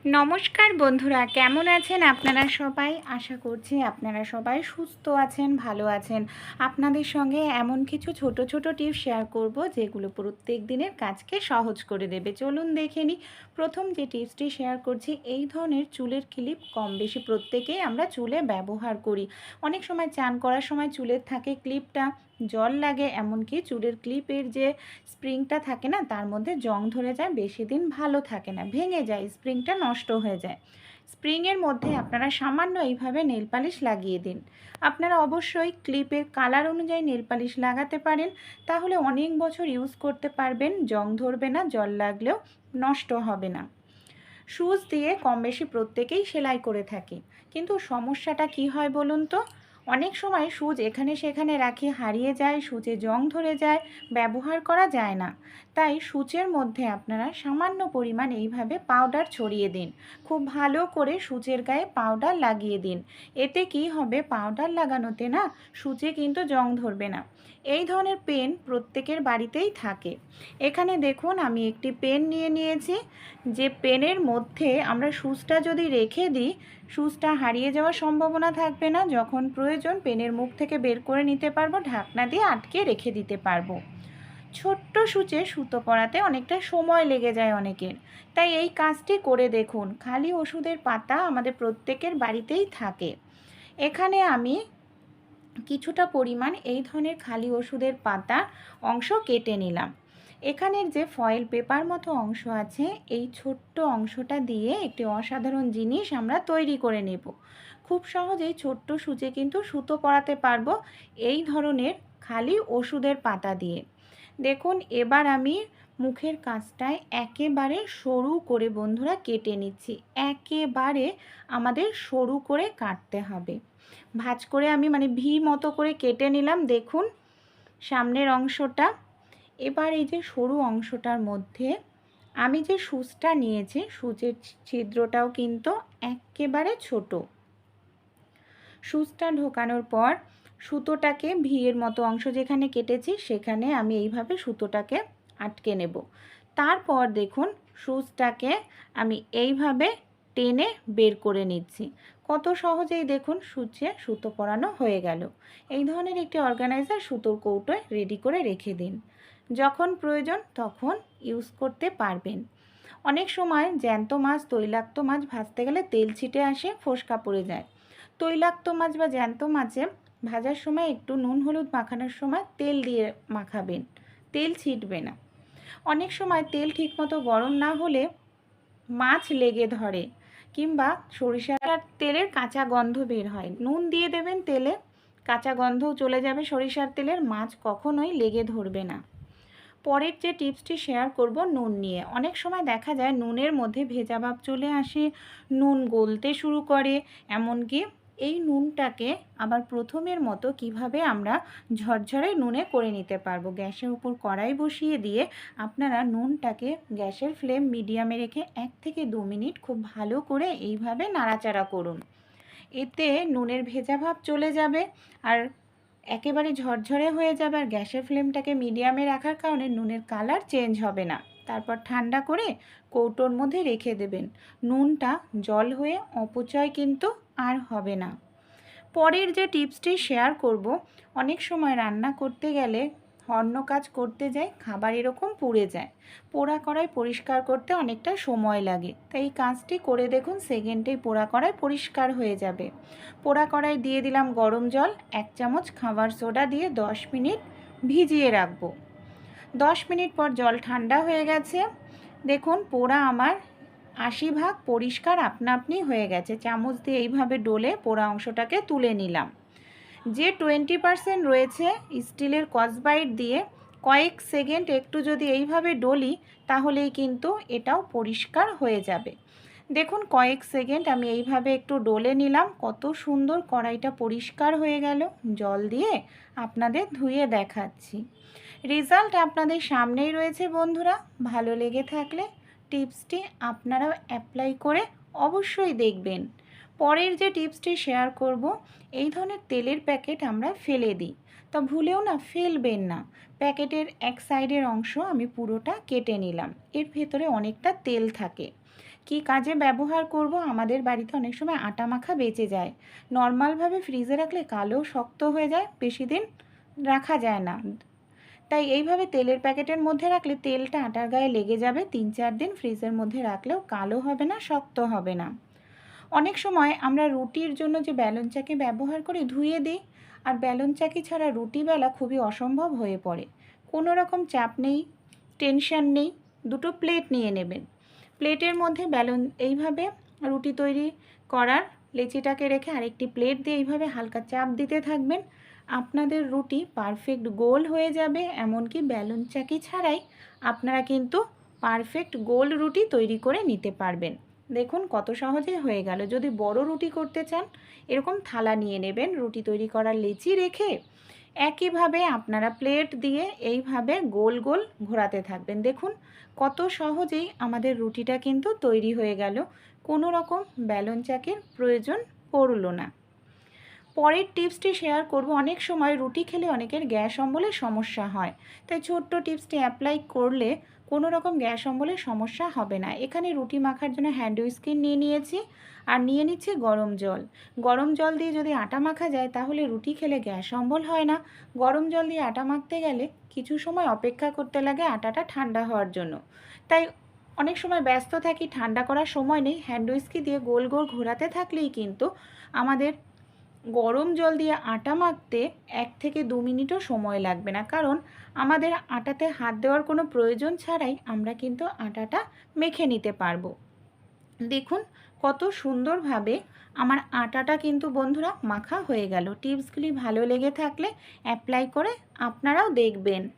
নমস্কার বন্ধুরা, কেমন আছেন আপনারা সবাই? আশা করছি আপনারা সবাই সুস্থ আছেন, ভালো আছেন। আপনাদের সঙ্গে এমন কিছু ছোট ছোট টিপস শেয়ার করব, যেগুলো প্রত্যেক দিনের কাজকে সহজ করে দেবে। চলুন দেখে নিই। প্রথম যে টিপসটি শেয়ার করছি, এই ধরনের চুলের ক্লিপ কম বেশি প্রত্যেকেই আমরা চুলে ব্যবহার করি। অনেক সময় চান করার সময় চুলের থাকে ক্লিপটা জল লাগে, এমনকি চুলের ক্লিপের যে স্প্রিংটা থাকে না, তার মধ্যে জং ধরে যায়, বেশি দিন ভালো থাকে না, ভেঙে যায়, স্প্রিংটা নষ্ট হয়ে যায়। স্প্রিংয়ের মধ্যে আপনারা সামান্য এইভাবে নেল পালিশ লাগিয়ে দিন। আপনারা অবশ্যই ক্লিপের কালার অনুযায়ী নেল পালিশ লাগাতে পারেন, তাহলে অনেক বছর ইউজ করতে পারবেন, জং ধরবে না, জল লাগলেও নষ্ট হবে না। সুচ দিয়ে কম বেশি প্রত্যেকেই সেলাই করে থাকি। কিন্তু সমস্যাটা কি হয় বলুন তো? অনেক সময় সুচ এখানে সেখানে রাখি, হারিয়ে যায়, সুচে জং ধরে যায়, ব্যবহার করা যায় না। তাই সূচের মধ্যে আপনারা সামান্য পরিমাণ এইভাবে পাউডার ছড়িয়ে দিন। খুব ভালো করে সূচের গায়ে পাউডার লাগিয়ে দিন। এতে কি হবে? পাউডার লাগানোতে না সূচে কিন্তু জং ধরবে না। এই ধরনের পেন প্রত্যেকের বাড়িতেই থাকে। এখানে দেখুন, আমি একটি পেন নিয়ে নিয়েছি। যে পেনের মধ্যে আমরা সুচটা যদি রেখে দিই সুচটা হারিয়ে যাওয়ার সম্ভাবনা থাকবে না, যখন প্রয়োজন পেনের মুখ থেকে বের করে নিতে পারব, ঢাকনা দিয়ে আটকে রেখে দিতে পারব। ছোট্ট সূচে সুতো পরাতে অনেকটা সময় লেগে যায় অনেকের। তাই এই কাজটি করে দেখুন, খালি ওষুধের পাতা আমাদের প্রত্যেকের বাড়িতেই থাকে। এখানে আমি কিছুটা পরিমাণ এই ধরনের খালি ওষুধের পাতা অংশ কেটে নিলাম। এখানের যে ফয়েল পেপার মতো অংশ আছে, এই ছোট্ট অংশটা দিয়ে একটি অসাধারণ জিনিস আমরা তৈরি করে নেব। খুব সহজেই ছোট্ট সূচে কিন্তু সুতো পরাতে পারব এই ধরনের খালি ওষুধের পাতা দিয়ে। দেখুন, এবার আমি মুখের কাজটায় একেবারে সরু করে বন্ধুরা কেটে নিচ্ছি। একেবারে আমাদের সরু করে কাটতে হবে। ভাজ করে আমি মানে ভি মতো করে কেটে নিলাম। দেখুন, সামনের অংশটা এবার এই যে সরু অংশটার মধ্যে আমি যে সুচটা নিয়েছি, সুচের ছিদ্রটাও কিন্তু একেবারে ছোট। সুচটা ঢোকানোর পর সুতোটাকে ভিয়ের মতো অংশ যেখানে কেটেছি, সেখানে আমি এইভাবে সুতোটাকে আটকে নেব। তারপর দেখুন সুচটাকে আমি এইভাবে টেনে বের করে নিচ্ছি। কত সহজেই দেখুন সুচে সুতো পরানো হয়ে গেল। এই ধরনের একটি অর্গানাইজার সুতোর কৌটোয় রেডি করে রেখে দিন। যখন প্রয়োজন তখন ইউজ করতে পারবেন। অনেক সময় জ্যান্ত মাছ, তৈলাক্ত মাছ ভাজতে গেলে তেল ছিটে আসে, ফোসকা পড়ে যায়। তৈলাক্ত মাছ বা জ্যান্ত মাছে ভাজার সময় একটু নুন, হলুদ মাখানোর সময় তেল দিয়ে মাখাবেন। তেল ছিটবে না। অনেক সময় তেল ঠিকমতো গরম না হলে মাছ লেগে ধরে কিংবা সরিষার তেলের কাঁচা গন্ধ বের হয়। নুন দিয়ে দেবেন তেলে, কাঁচা গন্ধও চলে যাবে সরিষার তেলের, মাছ কখনোই লেগে ধরবে না। পরের যে টিপসটি শেয়ার করব নুন নিয়ে। অনেক সময় দেখা যায় নুনের মধ্যে ভেজা ভাব চলে আসে, নুন গলতে শুরু করে। এমনকি এই নুনটাকে আবার প্রথমের মতো কীভাবে আমরা ঝরঝরে নুনে করে নিতে পারব? গ্যাসের উপর কড়াই বসিয়ে দিয়ে আপনারা নুনটাকে গ্যাসের ফ্লেম মিডিয়ামে রেখে এক থেকে দু মিনিট খুব ভালো করে এইভাবে নাড়াচাড়া করুন। এতে নুনের ভেজা ভাব চলে যাবে। আর একেবারে ঝরঝরে হয়ে যাবে আর গ্যাসের ফ্লেমটাকে মিডিয়ামে রাখার কারণে নুনের কালার চেঞ্জ হবে না। তারপর ঠান্ডা করে কৌটোর মধ্যে রেখে দেবেন। নুনটা জল হয়ে অপচয় কিন্তু আর হবে না। পরের যে টিপসটি শেয়ার করব, অনেক সময় রান্না করতে গেলে অন্য কাজ করতে যাই খাবার এরকম পুড়ে যায়। পোড়া কড়াই পরিষ্কার করতে অনেকটা সময় লাগে। তাই কাজটি করে দেখুন সেকেন্ডেই পোড়া কড়াই পরিষ্কার হয়ে যাবে। পোড়া কড়াই দিয়ে দিলাম গরম জল, এক চামচ খাবার সোডা দিয়ে দশ মিনিট ভিজিয়ে রাখব। দশ মিনিট পর জল ঠান্ডা হয়ে গেছে। দেখুন পোড়া আমার আশি ভাগ পরিষ্কার আপনা আপনি হয়ে গেছে। চামচ দিয়ে এইভাবে ডোলে পোড়া অংশটাকে তুলে নিলাম। যে টোয়েন্টি পারসেন্ট রয়েছে স্টিলের কসবাইট দিয়ে, কয়েক সেকেন্ড একটু যদি এইভাবে ডলি, তাহলেই কিন্তু এটাও পরিষ্কার হয়ে যাবে। দেখুন, কয়েক সেকেন্ড আমি এইভাবে একটু ডলে নিলাম, কত সুন্দর কড়াইটা পরিষ্কার হয়ে গেল। জল দিয়ে আপনাদের ধুয়ে দেখাচ্ছি। রেজাল্ট আপনাদের সামনেই রয়েছে বন্ধুরা, ভালো লেগে থাকলে টিপসটি আপনারাও অ্যাপ্লাই করে অবশ্যই দেখবেন। পরের যে টিপসটি শেয়ার করব, এই ধরনের তেলের প্যাকেট আমরা ফেলে দিই। তা ভুলেও না, ফেলবেন না। প্যাকেটের এক সাইডের অংশ আমি পুরোটা কেটে নিলাম। এর ভেতরে অনেকটা তেল থাকে। কি কাজে ব্যবহার করব? আমাদের বাড়িতে অনেক সময় আটা মাখা বেঁচে যায়। নর্মালভাবে ফ্রিজে রাখলে কালো শক্ত হয়ে যায়, বেশি দিন রাখা যায় না। তাই এইভাবে তেলের প্যাকেটের মধ্যে রাখলে তেলটা আটার গায়ে লেগে যাবে। তিন চার দিন ফ্রিজের মধ্যে রাখলেও কালো হবে না, শক্ত হবে না। অনেক সময় আমরা রুটির জন্য যে ব্যালন চাকি ব্যবহার করি ধুয়ে দিই, আর ব্যালন চাকি ছাড়া রুটি বেলা খুবই অসম্ভব হয়ে পড়ে। কোনো রকম চাপ নেই, টেনশন নেই, দুটো প্লেট নিয়ে নেবেন। প্লেটের মধ্যে ব্যালন এইভাবে রুটি তৈরি করার, লেচিটাকে রেখে আরেকটি প্লেট দিয়ে এইভাবে হালকা চাপ দিতে থাকবেন। আপনাদের রুটি পারফেক্ট গোল হয়ে যাবে, এমনকি ব্যালন চাকি ছাড়াই আপনারা কিন্তু পারফেক্ট গোল রুটি তৈরি করে নিতে পারবেন। দেখুন কত সহজে হয়ে গেল। যদি বড় রুটি করতে চান, এরকম থালা নিয়ে নেবেন। রুটি তৈরি করার লেচি রেখে একইভাবে আপনারা প্লেট দিয়ে এইভাবে গোল গোল ঘোরাতে থাকবেন। দেখুন কত সহজেই আমাদের রুটিটা কিন্তু তৈরি হয়ে গেল। কোনো রকম ব্যালন চাকের প্রয়োজন পড়ল না। পরের টিপসটি শেয়ার করব। অনেক সময় রুটি খেলে অনেকের গ্যাস অম্বলের সমস্যা হয়। তাই ছোট্ট টিপসটি অ্যাপ্লাই করলে কোনো রকম গ্যাস অম্বলের সমস্যা হবে না। এখানে রুটি মাখার জন্য হ্যান্ড উইস্কিন নিয়ে নিয়েছি আর নিয়ে নিচ্ছে গরম জল। গরম জল দিয়ে যদি আটা মাখা যায় তাহলে রুটি খেলে গ্যাস অম্বল হয় না। গরম জল দিয়ে আটা মাখতে গেলে কিছু সময় অপেক্ষা করতে লাগে আটাটা ঠান্ডা হওয়ার জন্য। তাই অনেক সময় ব্যস্ত থাকি, ঠান্ডা করার সময় নেই। হ্যান্ড উইস্কি দিয়ে গোল গোল ঘোরাতে থাকলেই কিন্তু আমাদের গরম জল দিয়ে আটা মাখতে এক থেকে দু মিনিটও সময় লাগবে না। কারণ আমাদের আটাতে হাত দেওয়ার কোনো প্রয়োজন ছাড়াই আমরা কিন্তু আটাটা মেখে নিতে পারব। দেখুন, কত সুন্দরভাবে আমার আটাটা কিন্তু বন্ধুরা মাখা হয়ে গেল। টিপসগুলি ভালো লেগে থাকলে অ্যাপ্লাই করে আপনারাও দেখবেন।